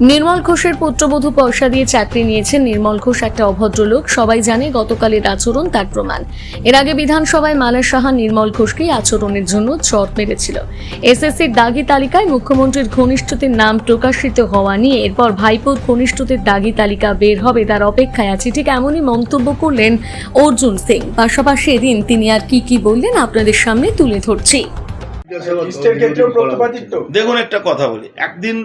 নির্মল ঘোষের পুত্রবধূ পয়সা দিয়ে চাকরি নিয়েছেন নির্মল ঘোষ একটা অভদ্র লোক সবাই জানে গতকালের আচরণ তার প্রমাণ। এর আগে বিধানসভায় মালা সাহা নির্মল ঘোষকে আচরণের জন্য চট মেরেছিল। এসএসসির দাগি তালিকায় মুখ্যমন্ত্রীর ঘনিষ্ঠদের নাম প্রকাশিত হওয়া নিয়ে এরপর ভাইপোর ঘনিষ্ঠদের দাগি তালিকা বের হবে তার অপেক্ষায় আছে। ঠিক এমনই মন্তব্য করলেন অর্জুন সিং। পাশাপাশি এদিন তিনি আর কি কি বললেন আপনাদের সামনে তুলে ধরছি। দেখুন একটা কথা বলি। একদিন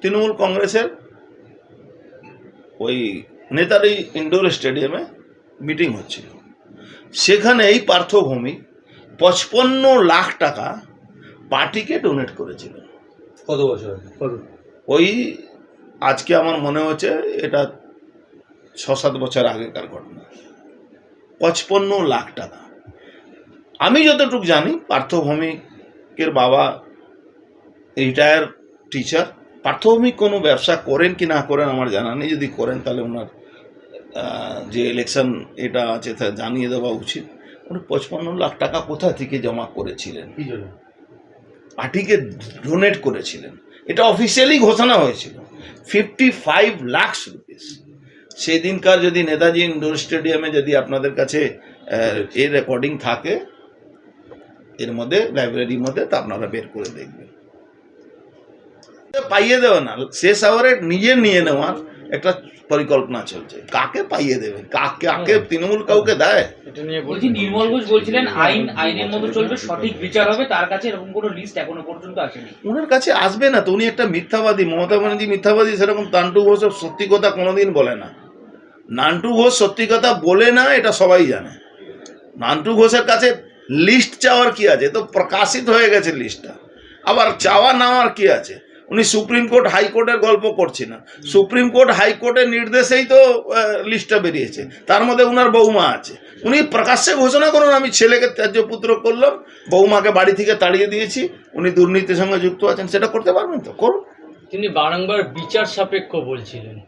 তৃণমূল কংগ্রেসের ওই নেতাজি ইনডোর স্টেডিয়ামে মিটিং হচ্ছিল। সেখানে এই পার্থভূমি পঁচপন্ন লাখ টাকা পার্টিকে ডোনেট করেছিল। কত বছর ওই আজকে আমার মনে হচ্ছে এটা ছ সাত বছর আগেকার ঘটনা। পঁচপন্ন লাখ টাকা। আমি যতটুকু জানি পার্থভৌমিকের বাবা রিটায়ার টিচার পার্থভৌমিক কোনো ব্যবসা করেন কি না করেন আমার জানা নেই। যদি করেন তাহলে ওনার যে ইলেকশন এটা আছে তা জানিয়ে দেওয়া উচিত। উনি পঁচপান্ন লাখ টাকা কোথা থেকে জমা করেছিলেন? কি জন্য? পার্টিকে ডোনেট করেছিলেন। এটা অফিসিয়ালি ঘোষণা হয়েছিল। ফিফটি ফাইভ লাখস রুপিস সেই দিনকার যদি নেতাজি ইন্ডোর স্টেডিয়ামে যদি আপনাদের কাছে এর রেকর্ডিং থাকে এর মধ্যে লাইব্রেরির মধ্যে তা আপনারা বের করে দেখবেন। পাইয়ে দেবে না। শেষ আওয়ারে নিজে নিয়ে নেওয়ার একটা পরিকল্পনা চলছে। কাকে পাইয়ে দেবে? কাকে কাকে তৃণমূল কাউকে দেয়? এটা নিয়ে বলছি। নির্মল ঘোষ বলছিলেন আইন আইনের মতো চলবে সঠিক বিচার হবে তার কাছে এরকম কোনো লিস্ট এখনও পর্যন্ত আসেনি। ওনার কাছে আসবে না তো উনি একটা মিথ্যাবাদী মমতা ব্যানার্জি মিথ্যাবাদী সেরকম তান্টু ঘোষ সত্যি কথা কোনোদিন বলে না। নান্টু ঘোষ সত্যি কথা বলে না এটা সবাই জানে। নান্টু ঘোষের কাছে লিস্ট চাওয়ার কি আছে? তো প্রকাশিত হয়ে গেছে লিস্টটা আবার চাওয়া নেওয়ার কি আছে? উনি সুপ্রিম কোর্ট হাইকোর্টের গল্প করছি না। সুপ্রিম কোর্ট হাইকোর্টের নির্দেশেই তো লিস্টটা বেরিয়েছে। তার মধ্যে উনার বৌমা আছে। উনি প্রকাশ্যে ঘোষণা করুন আমি ছেলেকে ত্যায্য পুত্র করলাম বৌমাকে বাড়ি থেকে তাড়িয়ে দিয়েছি উনি দুর্নীতির সঙ্গে যুক্ত আছেন সেটা করতে পারবেন তো? করুন। তিনি বারংবার বিচার সাপেক্ষ বলছিলেন।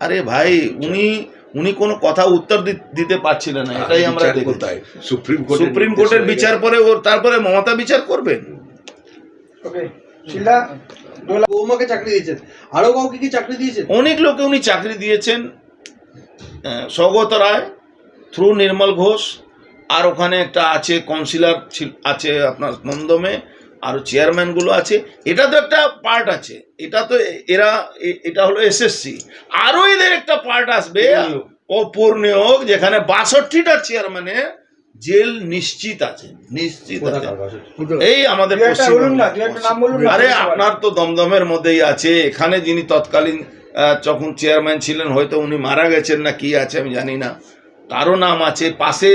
আরে ভাই উনি উনি কোনো কথা উত্তর দি- দিতে পারছিলেন না এটাই আমরা দেখি সুপ্রিম কোর্ট সুপ্রিম কোর্টের বিচার পরে ওর তারপরে মমতা বিচার করবেন? ওকে শিলা? বৌমাকে চাকরি দিয়েছেন আরও কাউকে কি চাকরি দিয়েছেন? অনেক লোকে উনি চাকরি দিয়েছেন সৌগত রায় থ্রু নির্মল ঘোষ আর ওখানে একটা আছে কাউন্সিলর আছে আপনার নন্দমে আর চেয়ারম্যানগুলো আছে। এটা তো একটা পার্ট আছে এটা তো এরা এটা হলো এসএসসি আরও এদের একটা পার্ট আসবে অপর নিয়োগ যেখানে বাষট্টিটা চেয়ারম্যানের জেল নিশ্চিত আছে নিশ্চিত আছে। এই আমাদের বলুন বলুন আরে আপনার তো দমদমের মধ্যেই আছে। এখানে যিনি তৎকালীন যখন চেয়ারম্যান ছিলেন হয়তো উনি মারা গেছেন না কি আছে আমি জানি না। তারও নাম আছে পাশে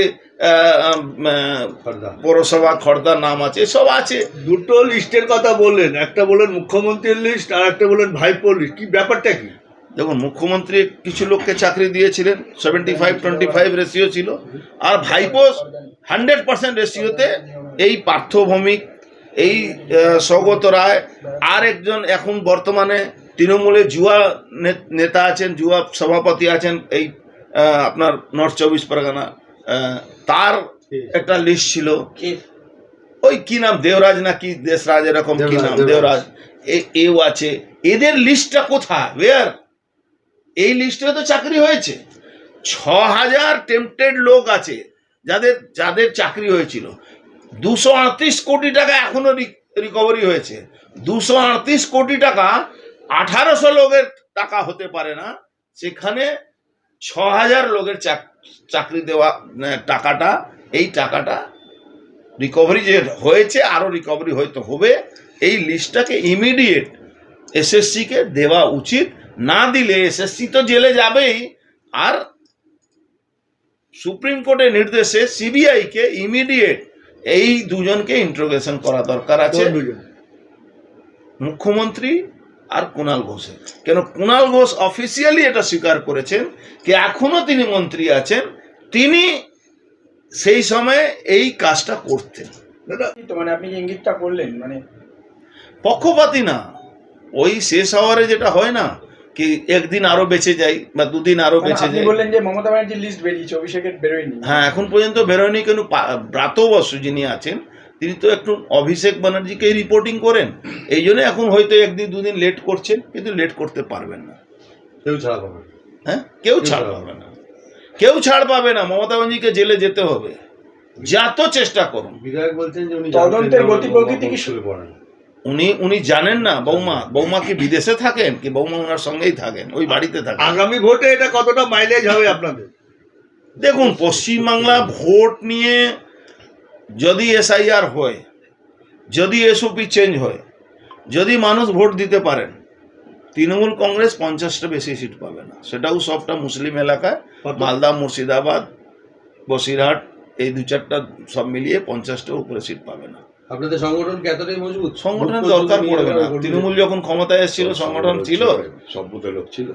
পৌরসভা খর্দার নাম আছে সব আছে। দুটো লিস্টের কথা বললেন একটা বললেন মুখ্যমন্ত্রীর লিস্ট আর একটা বললেন ভাইপোর লিস্ট। কি ব্যাপারটা কি? দেখুন মুখ্যমন্ত্রী কিছু লোককে চাকরি দিয়েছিলেন seventy five twenty five ratio ছিল আর ভাইপোস হান্ড্রেড পার্সেন্ট রেশিওতে এই পার্থভৌমিক এই সৌগত রায় আর একজন এখন বর্তমানে তৃণমূলে জুয়া নেতা আছেন জুয়া সভাপতি আছেন এই আপনার নর্থ চব্বিশ পরগনা তার একটা লিস্ট ছিল। ওই কি নাম? দেবরাজ না কি দেশরাজ এরকম কি নাম? দেবরাজ এ- এও আছে। এদের লিস্টটা কোথায়? ওয়ার এই লিস্টে তো চাকরি হয়েছে। ছ হাজার টেম্পটেড লোক আছে, যাদের যাদের চাকরি হয়েছিল। দুশো আটত্রিশ কোটি টাকা এখনও রিকভারি হয়েছে। দুশো আটত্রিশ কোটি টাকা আঠারোশো লোকের টাকা হতে পারে না। সেখানে ছ হাজার লোকের চাক- চাকরি দেওয়া টাকাটা, এই টাকাটা রিকভারি যে হয়েছে আরও রিকভারি হয়তো হবে। এই লিস্টটাকে ইমিডিয়েট এসএসসিকে দেওয়া উচিত। না দিলে এসএসসি তো জেলে যাবেই। আর সুপ্রিম কোর্টের নির্দেশে সিবিআইকে ইমিডিয়েট এই দুজনকে ইন্ট্রোগেশন করা দরকার আছে। মুখ্যমন্ত্রী আর কুণাল ঘোষের। কেন কুণাল ঘোষ অফিসিয়ালি এটা স্বীকার করেছেন যে এখনও তিনি মন্ত্রী আছেন তিনি সেই সময়ে এই কাজটা করতেন। মানে আপনি ইঙ্গিতটা করলেন মানে পক্ষপাতী না। ওই শেষ আওয়ারে যেটা হয় না কি একদিন আরও বেঁচে যাই বা দুদিন আরও মানে বেঁচে যাই বললেন যে মমতা ব্যানার্জির লিস্ট বেরিয়েছে অভিষেকের বেরোয়নি। হ্যাঁ এখন পর্যন্ত বেরোয়নি কিন্তু যিনি আছেন তিনি তো একটু অভিষেক ব্যানার্জিকেই রিপোর্টিং করেন। এই জন্য এখন হয়তো একদিন দুদিন লেট করছেন কিন্তু লেট করতে পারবেন না। কেউ ছাড় পাবে না। হ্যাঁ? কেউ ছাড় পাবে না। কেউ ছাড় পাবে না। মমতা ব্যানার্জিকে জেলে যেতে হবে। যত চেষ্টা করুন। বিধায়ক বলছেন যে উনি তদন্তের গতি প্রকৃতি কি বক্তব্য পড়েন। উনি উনি জানেন না বৌমা বৌমা কি বিদেশে থাকেন কি বৌমা ওনার সঙ্গেই থাকেন ওই বাড়িতে থাকেন? আগামী ভোটে এটা কতটা মাইলেজ হবে আপনাদের? দেখুন পশ্চিমবাংলা ভোট নিয়ে যদি এসআইআর হয় যদি এসওপি চেঞ্জ হয় যদি মানুষ ভোট দিতে পারেন তৃণমূল কংগ্রেস পঞ্চাশটা বেশি সিট পাবে না। সেটাও সবটা মুসলিম এলাকায় মালদা মুর্শিদাবাদ বসিরহাট এই দু চারটা সব মিলিয়ে পঞ্চাশটা উপরে সিট পাবে না। আপনাদের এতটাই মজবুত? সংগঠনের দরকার পড়বে না। তৃণমূল যখন ক্ষমতায় এসেছিল সংগঠন ছিল। সব বুথে লোক ছিল।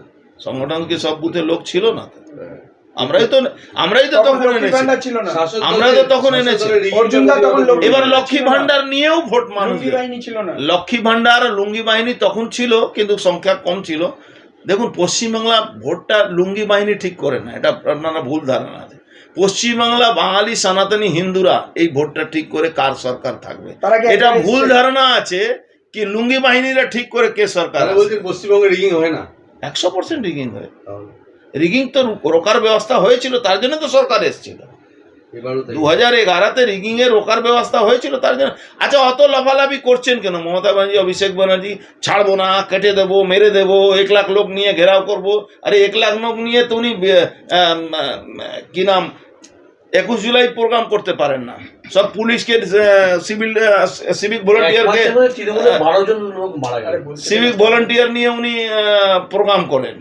সংগঠন কি সব বুথে লোক ছিল না? আমরাই তো আমরাই তো তখন এনেছি। আমরা তো তখন এনেছি। এবার লক্ষ্মী ভান্ডার নিয়েও ভোট মানুষ ছিল না। লক্ষ্মী ভান্ডার লুঙ্গি বাহিনী তখন ছিল কিন্তু সংখ্যা কম ছিল। দেখুন পশ্চিমবাংলা ভোটটা লুঙ্গি বাহিনী ঠিক করে না। এটা আপনারা ভুল ধারণা আছে। পশ্চিমবাংলা বাঙালি সনাতনী হিন্দুরা এই ভোটটা ঠিক করে কার সরকার থাকবে? তারা এটা ভুল ধারণা আছে কি লুঙ্গি বাহিনীরা ঠিক করে কে সরকার পশ্চিমবঙ্গে রিগিং হয় না। একশো পার্সেন্ট রিগিং হয়। তাহলে রিগিং তো রোকার ব্যবস্থা হয়েছিল তার জন্য তো সরকার এসেছিল। দু হাজার এগারোতে রিগিং এর রোকার ব্যবস্থা হয়েছিল তার জন্য। আচ্ছা অত লাফালাফি করছেন কেন? মমতা ব্যানার্জি অভিষেক ব্যানার্জি ছাড়বো না কেটে দেবো মেরে দেবো এক লাখ লোক নিয়ে ঘেরাও করব। আরে এক লাখ লোক নিয়ে তো উনি কি নাম একুশ জুলাই প্রোগ্রাম করতে পারেন না। সব পুলিশকে সিভিল সিভিক ভলেন্টিয়ারকে সিভিক ভলেন্টিয়ার নিয়ে উনি প্রোগ্রাম করেন।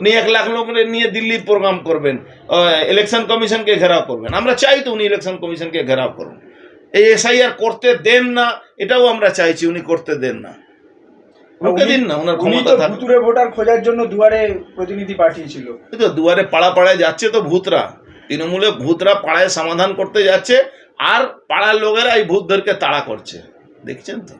উনি এক লাখ লোক নিয়ে দিল্লি প্রোগ্রাম করবেন ইলেকশন কমিশনকে ঘেরাও করবেন। আমরা চাই তো উনি ইলেকশন কমিশনকে ঘেরাও করুন। এই এসআইআর করতে দেন না এটাও আমরা চাইছি উনি করতে দেন না। রুখে দিন না ওনার ক্ষমতা ভুতুরে ভোটার খোঁজার জন্য দুয়ারে প্রতিনিধি পাঠিয়েছিল। তো দুয়ারে পাড়া পাড়ায় যাচ্ছে তো ভূতরা। তৃণমূলে ভূতরা পাড়ায় সমাধান করতে যাচ্ছে আর পাড়ার লোকেরা এই ভূতদেরকে তাড়া করছে। দেখছেন তো?